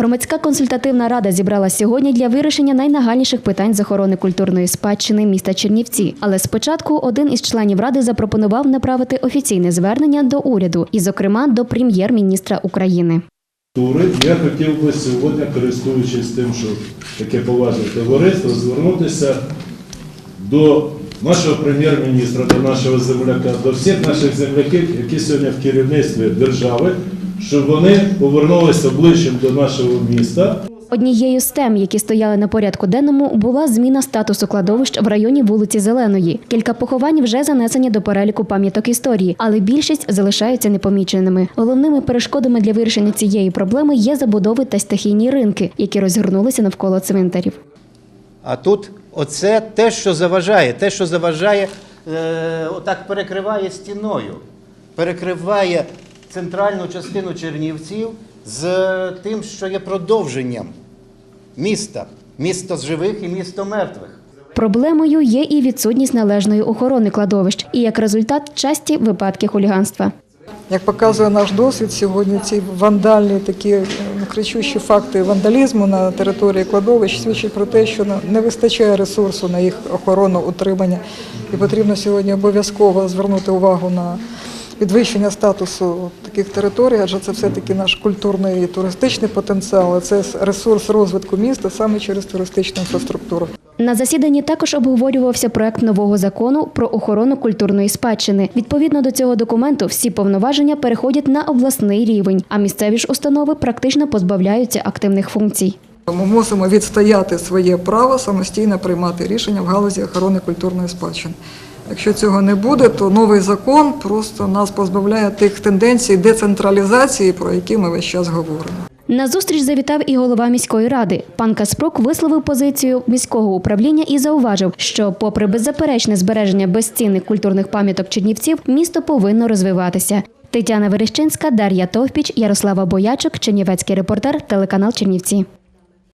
Громадська консультативна рада зібралася сьогодні для вирішення найнагальніших питань з охорони культурної спадщини міста Чернівці. Але спочатку один із членів ради запропонував направити офіційне звернення до уряду, і, зокрема, до прем'єр-міністра України. Я хотів би сьогодні, користуючись тим, що таке поважне товариство, звернутися до нашого прем'єр-міністра, до нашого земляка, до всіх наших земляків, які сьогодні в керівництві держави, щоб вони повернулися ближчим до нашого міста. Однією з тем, які стояли на порядку денному, була зміна статусу кладовищ в районі вулиці Зеленої. Кілька поховань вже занесені до переліку пам'яток історії, але більшість залишаються непоміченими. Головними перешкодами для вирішення цієї проблеми є забудови та стихійні ринки, які розгорнулися навколо цвинтарів. А тут оце те, що заважає, те, що заважає, е, отак перекриває стіною, перекриває центральну частину Чернівців з тим, що є продовженням міста, місто живих і місто мертвих. Проблемою є і відсутність належної охорони кладовищ, і як результат часті випадки хуліганства. Як показує наш досвід, сьогодні ці вандальні такі ну, кричущі факти вандалізму на території кладовищ свідчать про те, що не вистачає ресурсу на їх охорону, утримання. І потрібно сьогодні обов'язково звернути увагу на підвищення статусу таких територій, адже це все-таки наш культурний і туристичний потенціал, це ресурс розвитку міста саме через туристичну інфраструктуру. На засіданні також обговорювався проект нового закону про охорону культурної спадщини. Відповідно до цього документу, всі повноваження переходять на обласний рівень, а місцеві ж установи практично позбавляються активних функцій. Ми мусимо відстояти своє право самостійно приймати рішення в галузі охорони культурної спадщини. Якщо цього не буде, то новий закон просто нас позбавляє тих тенденцій децентралізації, про які ми весь час говоримо. На зустріч завітав і голова міської ради. Пан Каспрук висловив позицію міського управління і зауважив, що, попри беззаперечне збереження безцінних культурних пам'яток Чернівців, місто повинно розвиватися. Тетяна Верещинська, Дар'я Товпіч, Ярослава Боячок, Чернівецький репортер, телеканал Чернівці.